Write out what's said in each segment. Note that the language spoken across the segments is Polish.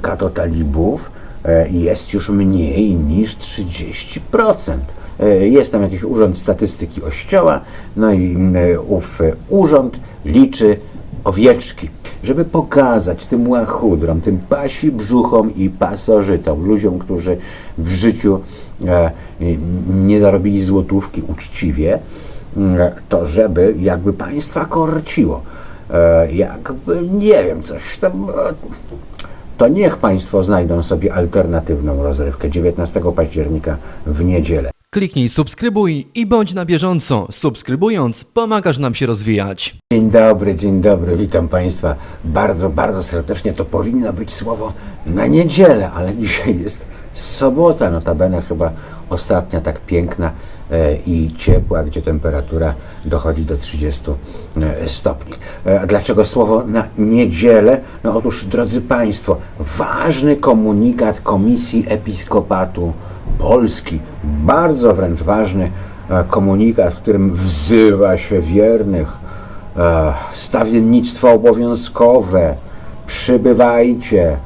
katotalibów e, jest już mniej niż 30%. E, Jest tam jakiś urząd statystyki ościoła, no i e, ów urząd liczy owieczki, żeby pokazać tym łachudrom, tym pasi brzuchom i pasożytom, ludziom, którzy w życiu nie zarobili złotówki uczciwie, to żeby jakby państwa korciło. Jakby, nie wiem, coś tam... To niech państwo znajdą sobie alternatywną rozrywkę 19 października w niedzielę. Kliknij subskrybuj i bądź na bieżąco. Subskrybując, pomagasz nam się rozwijać. Dzień dobry, dzień dobry, witam Państwa bardzo, bardzo serdecznie. To powinno być słowo na niedzielę, ale dzisiaj jest sobota, notabene chyba ostatnia tak piękna e, i ciepła, gdzie temperatura dochodzi do 30 e, stopni. E, dlaczego słowo na niedzielę? No otóż, drodzy Państwo, ważny komunikat Komisji Episkopatu Polski, bardzo wręcz ważny e, komunikat, w którym wzywa się wiernych, e, stawiennictwo obowiązkowe, przybywajcie,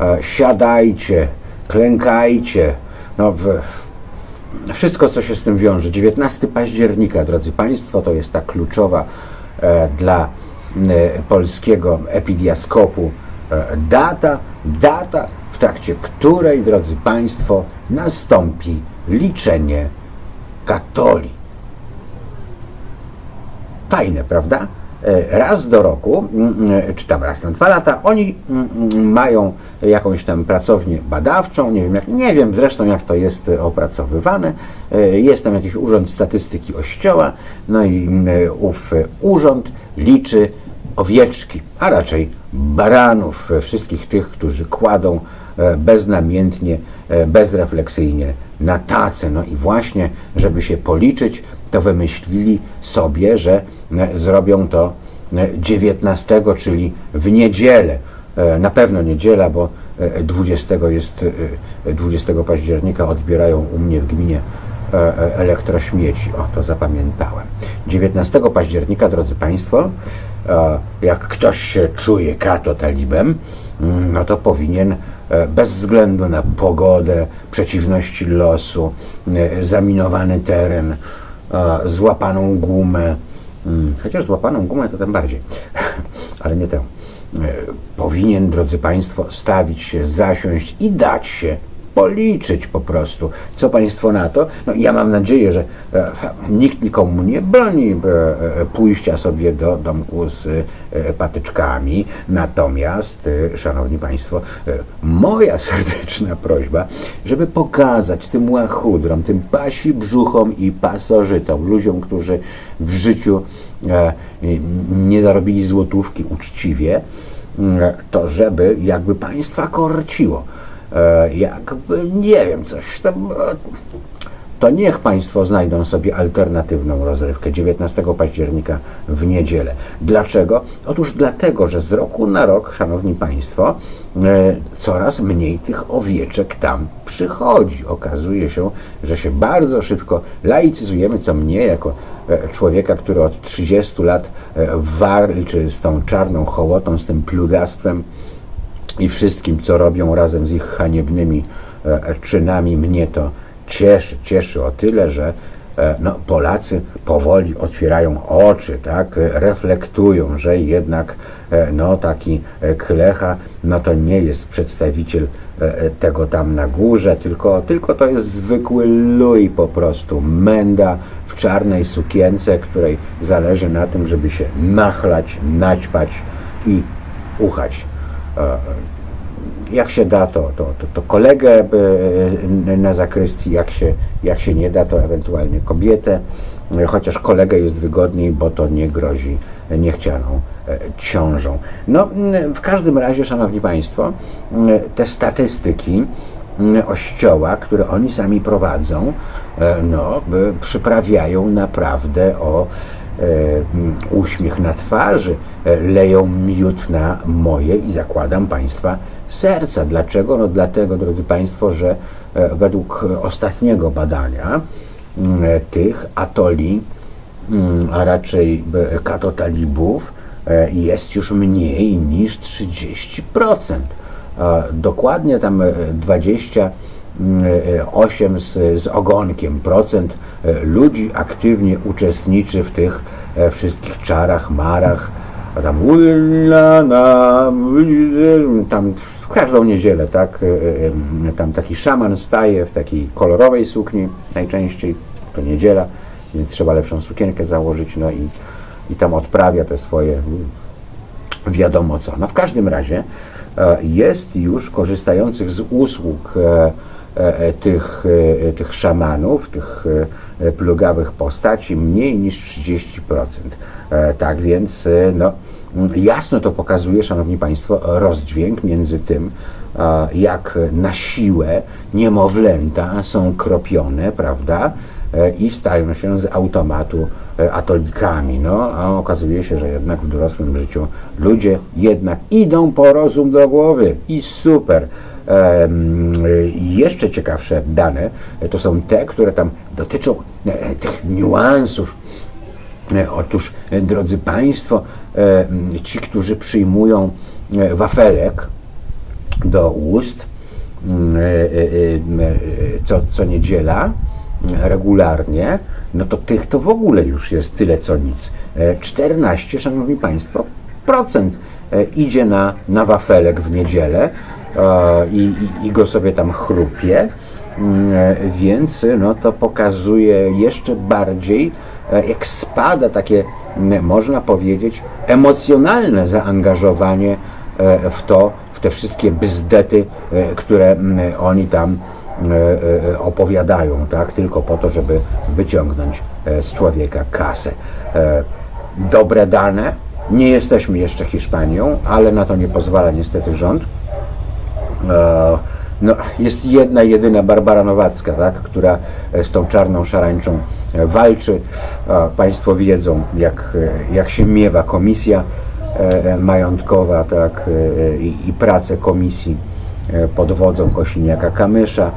e, siadajcie, klękajcie. No, wszystko, co się z tym wiąże. 19 października, drodzy Państwo, to jest ta kluczowa dla polskiego epidiaskopu e, data, data, w trakcie której, drodzy Państwo, nastąpi liczenie katoli tajne, prawda? E, Raz do roku, czy tam raz na dwa lata, oni mają jakąś tam pracownię badawczą, nie wiem, jak, nie wiem zresztą jak to jest e, opracowywane. E, Jest tam jakiś urząd statystyki ościoła, no i ów e, urząd liczy owieczki, a raczej baranów, e, wszystkich tych, którzy kładą e, beznamiętnie, e, bezrefleksyjnie na tacę. No i właśnie, żeby się policzyć, to wymyślili sobie, że zrobią to e, 19, czyli w niedzielę. Na pewno niedziela, bo e, 20 jest e, 20 października odbierają u mnie w gminie elektrośmieci. O, to zapamiętałem. 19 października, drodzy Państwo, e, jak ktoś się czuje kato talibem, mm, no to powinien e, bez względu na pogodę, przeciwności losu, e, zaminowany teren, e, złapaną gumę, mm, chociaż złapaną gumę to tym bardziej, ale nie tę. E, Powinien, drodzy Państwo, stawić się, zasiąść i dać się policzyć po prostu. Co Państwo na to? No ja mam nadzieję, że e, nikt nikomu nie broni e, e, pójścia sobie do domku z patyczkami. Natomiast, Szanowni Państwo, moja serdeczna prośba, żeby pokazać tym łachudrom, tym pasi brzuchom i pasożytom, ludziom, którzy w życiu nie zarobili złotówki uczciwie, mm, to żeby jakby państwa korciło. E, jakby, nie wiem, coś tam, e, to niech Państwo znajdą sobie alternatywną rozrywkę 19 października w niedzielę. Dlaczego? Otóż dlatego, że z roku na rok, Szanowni Państwo, e, coraz mniej tych owieczek tam przychodzi. Okazuje się, że się bardzo szybko laicyzujemy, co mnie jako człowieka, który od 30 lat walczy z tą czarną hołotą, z tym plugastwem, i wszystkim, co robią razem z ich haniebnymi e, czynami, mnie to cieszy. Cieszy o tyle, że e, no, Polacy powoli otwierają oczy, tak, reflektują, że jednak e, no, taki Klecha no, to nie jest przedstawiciel tego tam na górze, tylko, tylko to jest zwykły luj po prostu, menda w czarnej sukience, której zależy na tym, żeby się nachlać, naćpać i uchać jak się da, to, to, to, to kolegę e, na zakrystii, jak się, jak się nie da, to ewentualnie kobietę, e, chociaż kolegę jest wygodniej, bo to nie grozi niechcianą e, ciążą. No, w każdym razie, Szanowni Państwo, te statystyki ościoła, które oni sami prowadzą, e, no, przyprawiają naprawdę o e, E, uśmiech na twarzy, e, leją miód na moje i zakładam Państwa serca. Dlaczego? No dlatego, drodzy Państwo, że e, według ostatniego badania mm, tych atoli, mm, a raczej katotalibów jest już mniej niż 30%. Dokładnie tam 20 E, 8 z, z ogonkiem procent e, ludzi aktywnie uczestniczy w tych e, wszystkich czarach, marach, tam tam w każdą niedzielę, tak, tam taki szaman staje w takiej kolorowej sukni, najczęściej to niedziela, więc trzeba lepszą sukienkę założyć, no i, i tam odprawia te swoje wiadomo co. No w każdym razie jest już korzystających z usług tych, e, tych szamanów, tych e, plugawych postaci mniej niż 30%. E, Tak więc e, no, jasno to pokazuje, Szanowni Państwo, rozdźwięk między tym, e, jak na siłę niemowlęta są kropione, prawda, e, i stają się z automatu e, atolikami. No, a okazuje się, że jednak w dorosłym życiu ludzie jednak idą po rozum do głowy i super. Jeszcze ciekawsze dane e, to są te, które tam dotyczą e, tych niuansów. E, Otóż, drodzy Państwo, ci, którzy przyjmują wafelek do ust co, co niedziela regularnie, no to tych to w ogóle już jest tyle co nic. E, 14, Szanowni Państwo, procent idzie na, na wafelek w niedzielę i, i, go sobie tam chrupie. Mm, Więc no, to pokazuje jeszcze bardziej, e, jak spada takie, można powiedzieć, emocjonalne zaangażowanie e, w to, w te wszystkie bzdety, e, które oni tam opowiadają, tak? tylko po to, żeby wyciągnąć z człowieka kasę. Dobre dane. Nie jesteśmy jeszcze Hiszpanią, ale na to nie pozwala niestety rząd. E, No, jest jedna, jedyna Barbara Nowacka, tak, która e, z tą czarną szarańczą e, walczy. Państwo wiedzą, jak, jak się miewa komisja majątkowa tak, i, i pracę komisji pod wodzą Kosiniaka-Kamysza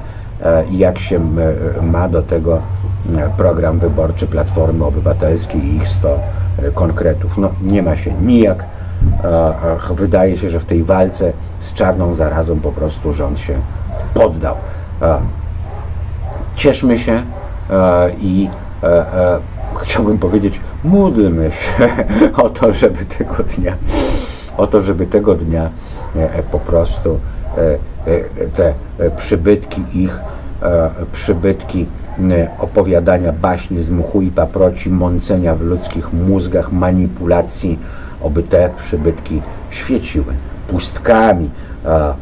i jak się ma do tego program wyborczy Platformy Obywatelskiej i ich 100 e, konkretów. No, nie ma się nijak. Wydaje się, że w tej walce z czarną zarazą po prostu rząd się poddał. E, Cieszmy się e, i e, chciałbym powiedzieć, módlmy się o to, żeby tego dnia, o to, żeby tego dnia po prostu te przybytki ich, przybytki opowiadania baśni z mchu i paproci, mącenia w ludzkich mózgach, manipulacji, oby te przybytki świeciły pustkami, e,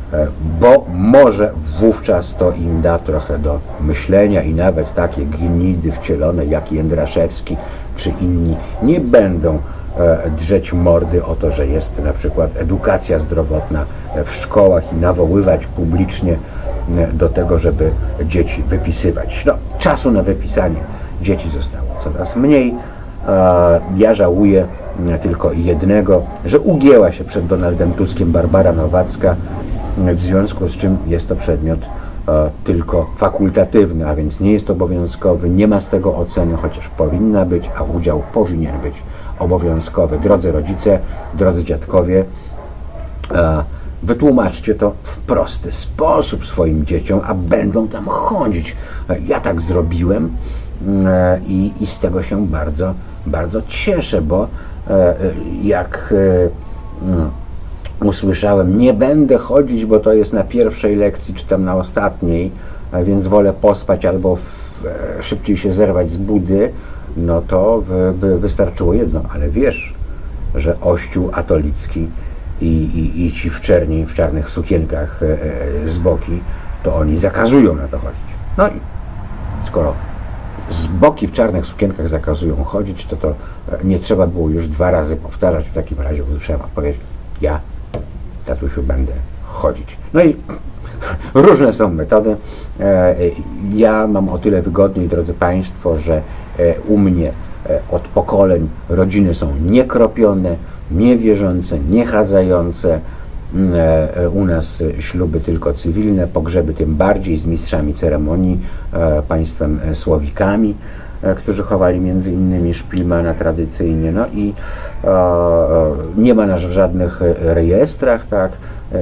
bo może wówczas to im da trochę do myślenia i nawet takie gnidy wcielone jak Jędraszewski czy inni nie będą e, drzeć mordy o to, że jest na przykład edukacja zdrowotna w szkołach i nawoływać publicznie e, do tego, żeby dzieci wypisywać. No, czasu na wypisanie dzieci zostało coraz mniej. Ja żałuję tylko jednego, że ugięła się przed Donaldem Tuskiem Barbara Nowacka, w związku z czym jest to przedmiot e, tylko fakultatywny, a więc nie jest obowiązkowy, nie ma z tego oceny, chociaż powinna być, a udział powinien być obowiązkowy. Drodzy rodzice, drodzy dziadkowie, e, wytłumaczcie to w prosty sposób swoim dzieciom, a będą tam chodzić. Ja tak zrobiłem i, i z tego się bardzo, bardzo cieszę, bo e, e, jak e, mm, usłyszałem, nie będę chodzić, bo to jest na pierwszej lekcji, czy tam na ostatniej, więc wolę pospać albo e, szybciej się zerwać z budy, no to by, wystarczyło jedno, ale wiesz, że ościół atolicki i, i, i ci w czerni, w czarnych sukienkach e, e, z boki, to oni zakazują na to chodzić. No i skoro z boki w czarnych sukienkach zakazują chodzić, to to e, nie trzeba było już dwa razy powtarzać. W takim razie usłyszałem odpowiedź, ja, tatusiu, będę chodzić. No i różne są metody. E, Ja mam o tyle wygodniej, drodzy Państwo, że e, u mnie od pokoleń rodziny są niekropione, niewierzące, niechadzające. Mm, e, U nas śluby tylko cywilne, pogrzeby tym bardziej z mistrzami ceremonii, e, państwem Słowikami, e, którzy chowali między innymi Szpilmana tradycyjnie. No i nie ma nas w żadnych rejestrach, tak.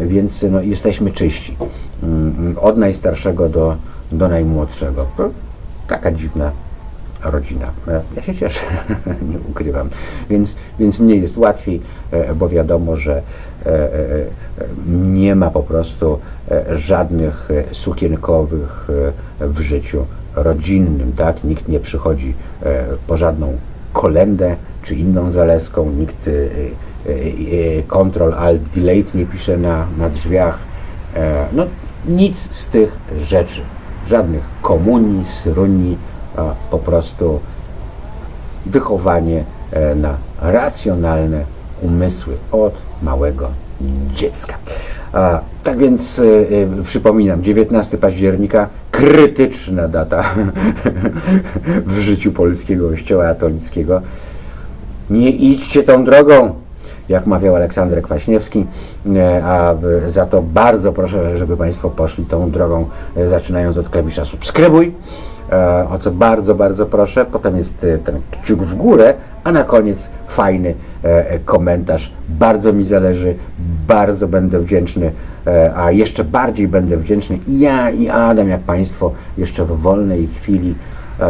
więc no, jesteśmy czyści. Mm, Od najstarszego do, do najmłodszego. Taka dziwna rodzina. Ja się cieszę, nie ukrywam. Więc, więc mnie jest łatwiej, bo wiadomo, że nie ma po prostu e, żadnych e, sukienkowych e, w życiu rodzinnym, tak? Nikt nie przychodzi e, po żadną kolendę czy inną zaleską, nikt e, e, e, Ctrl Alt Delete nie pisze na, na drzwiach. E, No nic z tych rzeczy. Żadnych komunii, syrunii, a po prostu wychowanie e, na racjonalne umysły od małego dziecka. A, tak więc e, e, przypominam, 19 października, krytyczna data w życiu polskiego kościoła katolickiego. Nie idźcie tą drogą, jak mawiał Aleksander Kwaśniewski, e, a za to bardzo proszę, żeby Państwo poszli tą drogą, zaczynając od klawisza subskrybuj, o co bardzo, bardzo proszę. Potem jest e, ten kciuk w górę, a na koniec fajny e, e, komentarz. Bardzo mi zależy, bardzo będę wdzięczny, e, a jeszcze bardziej będę wdzięczny i ja, i Adam, jak Państwo jeszcze w wolnej chwili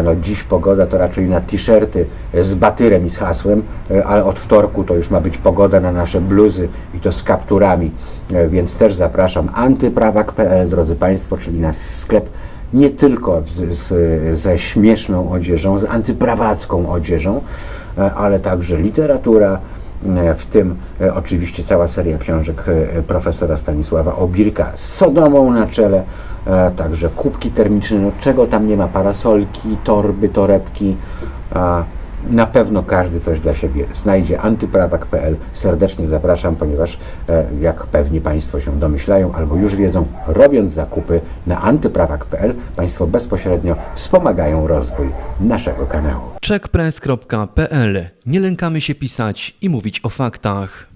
No, dziś pogoda to raczej na t-shirty z batyrem i z hasłem, e, ale od wtorku to już ma być pogoda na nasze bluzy i to z kapturami, E, więc też zapraszam antyprawak.pl, drodzy Państwo, czyli nasz sklep nie tylko z, z, ze śmieszną odzieżą, z antyprawacką odzieżą, e, ale także literatura, e, w tym e, oczywiście cała seria książek profesora Stanisława Obirka z Sodomą na czele, także kubki termiczne, no czego tam nie ma, parasolki, torby, torebki, na pewno każdy coś dla siebie znajdzie. Antyprawak.pl serdecznie zapraszam, ponieważ e, jak pewnie Państwo się domyślają albo już wiedzą, robiąc zakupy na antyprawak.pl Państwo bezpośrednio wspomagają rozwój naszego kanału. checkpress.pl Nie lękamy się pisać i mówić o faktach.